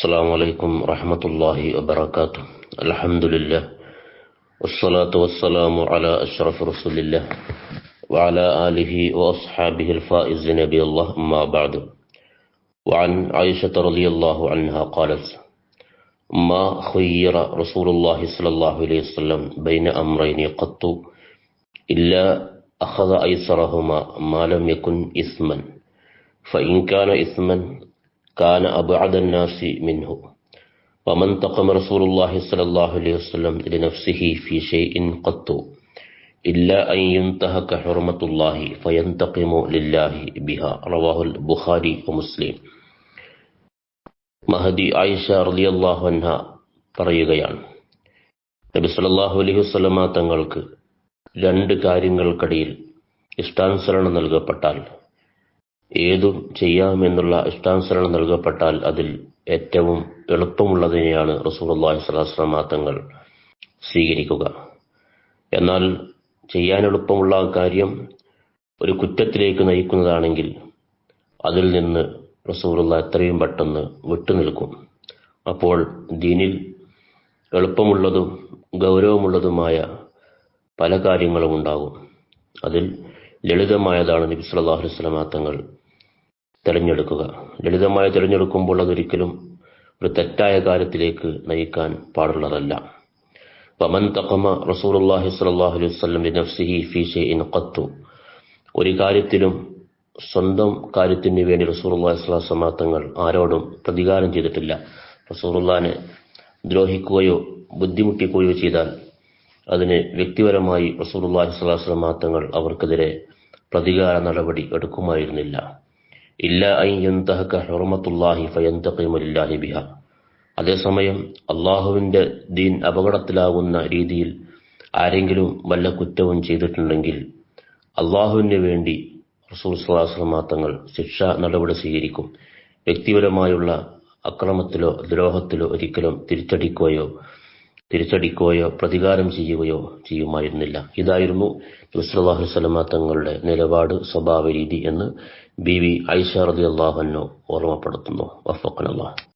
السلام عليكم ورحمة الله وبركاته. الحمد لله. والصلاة والسلام على أشرف رسول الله وعلى آله وأصحابه الفائز نبي الله أما بعد. وعن عائشة رضي الله عنها قالت ما خير رسول الله صلى الله عليه وسلم بين أمرين قط إلا أخذ أيسرهما ما لم يكن إثما. فإن كان إثما കാന അബു അദന്നാസി മിൻഹു. വമൻ തഖമ റസൂലുള്ളാഹി സ്വല്ലല്ലാഹു അലൈഹി വസല്ലം ലിനഫ്സിഹി ഫീ ഷൈഇൻ ഖത്തു. ഇല്ല അൻ യുൻതഹക ഹുർമത്തുല്ലാഹി ഫയന്തഖിമു ലില്ലാഹി ബിഹ. റവാഹുൽ ബുഖാരി വ മുസ്ലിം. മഹദി ആയിഷ റളിയല്ലാഹു അൻഹ പറയുകയാണ്. നബി സല്ലല്ലാഹു അലൈഹി വസല്ലമ തങ്ങൾക്ക് രണ്ട് കാര്യങ്ങൾക്കിടയിൽ ഇഷ്ടാനുസരണം നൽകപ്പെട്ടാൽ ഏതും ചെയ്യാമെന്നുള്ള ഇഷ്ടാനുസരണം നൽകപ്പെട്ടാൽ അതിൽ ഏറ്റവും എളുപ്പമുള്ളതിനെയാണ് റസൂലുള്ളാഹി വസല്ലമ തങ്ങൾ സ്വീകരിക്കുക. എന്നാൽ ചെയ്യാൻ എളുപ്പമുള്ള കാര്യം ഒരു കുറ്റത്തിലേക്ക് നയിക്കുന്നതാണെങ്കിൽ അതിൽ നിന്ന് റസൂലുള്ള എത്രയും പെട്ടെന്ന് വിട്ടുനിൽക്കും അപ്പോൾ ദീനിൽ എളുപ്പമുള്ളതും ഗൗരവമുള്ളതുമായ പല കാര്യങ്ങളും ഉണ്ടാകും. അതിൽ ലളിതമായതാണ് നബി സല്ലല്ലാഹു അലൈഹി തങ്ങൾ തിരഞ്ഞെടുക്കുക. ലളിതമായി തിരഞ്ഞെടുക്കുമ്പോൾ അതൊരിക്കലും ഒരു തെറ്റായ കാര്യത്തിലേക്ക് നയിക്കാൻ പാടുള്ളതല്ല. വമൻ തഖമ റസൂലുള്ളാഹി സ്വല്ലല്ലാഹു അലൈഹി വസല്ലം ഫീ ഖത്തു. ഒരു കാര്യത്തിലും സ്വന്തം കാര്യത്തിന് വേണ്ടി റസൂലുള്ളാഹി സ്വല്ലല്ലാഹു അലൈഹി വസല്ലം തങ്ങൾ ആരോടും പ്രതികാരം ചെയ്തിട്ടില്ല. റസൂലുള്ളാഹിനെ ദ്രോഹിക്കുകയോ ബുദ്ധിമുട്ടിക്കുകയോ ചെയ്താൽ അതിന് വ്യക്തിപരമായി റസൂലുള്ളാഹി സ്വല്ലല്ലാഹു അലൈഹി വസല്ലം തങ്ങൾ അവർക്കെതിരെ പ്രതികാര നടപടി എടുക്കുമായിരുന്നില്ല. ഇല്ല അൻ യന്തഹക ഹുർമത്തുല്ലാഹി ഫയന്തഖിമു ലില്ലാഹി ബിഹ. അതേസമയം അള്ളാഹുവിന്റെ ദീൻ അപകടത്തിലാകുന്ന രീതിയിൽ ആരെങ്കിലും വല്ല കുറ്റവും ചെയ്തിട്ടുണ്ടെങ്കിൽ അള്ളാഹുവിന് വേണ്ടി റസൂൽ സ്വലാസ്ലമ തങ്ങൾ ശിക്ഷാ നടപടി സ്വീകരിക്കും. വ്യക്തിപരമായുള്ള അക്രമത്തിലോ ദ്രോഹത്തിലോ ഒരിക്കലും തിരിച്ചടിക്കുകയോ തിരിച്ചടിക്കുകയോ പ്രതികാരം ചെയ്യുകയോ ചെയ്യുമായിരുന്നില്ല. ഇതായിരുന്നു നസ്രാഹു സ്വലമ തങ്ങളുടെ നിലപാട് സ്വഭാവ രീതി എന്ന് ബി വി ഐഷ റതി അള്ളാഹുനോ ഓർമ്മപ്പെടുത്തുന്നു. വഫക്കനല്ലാഹ്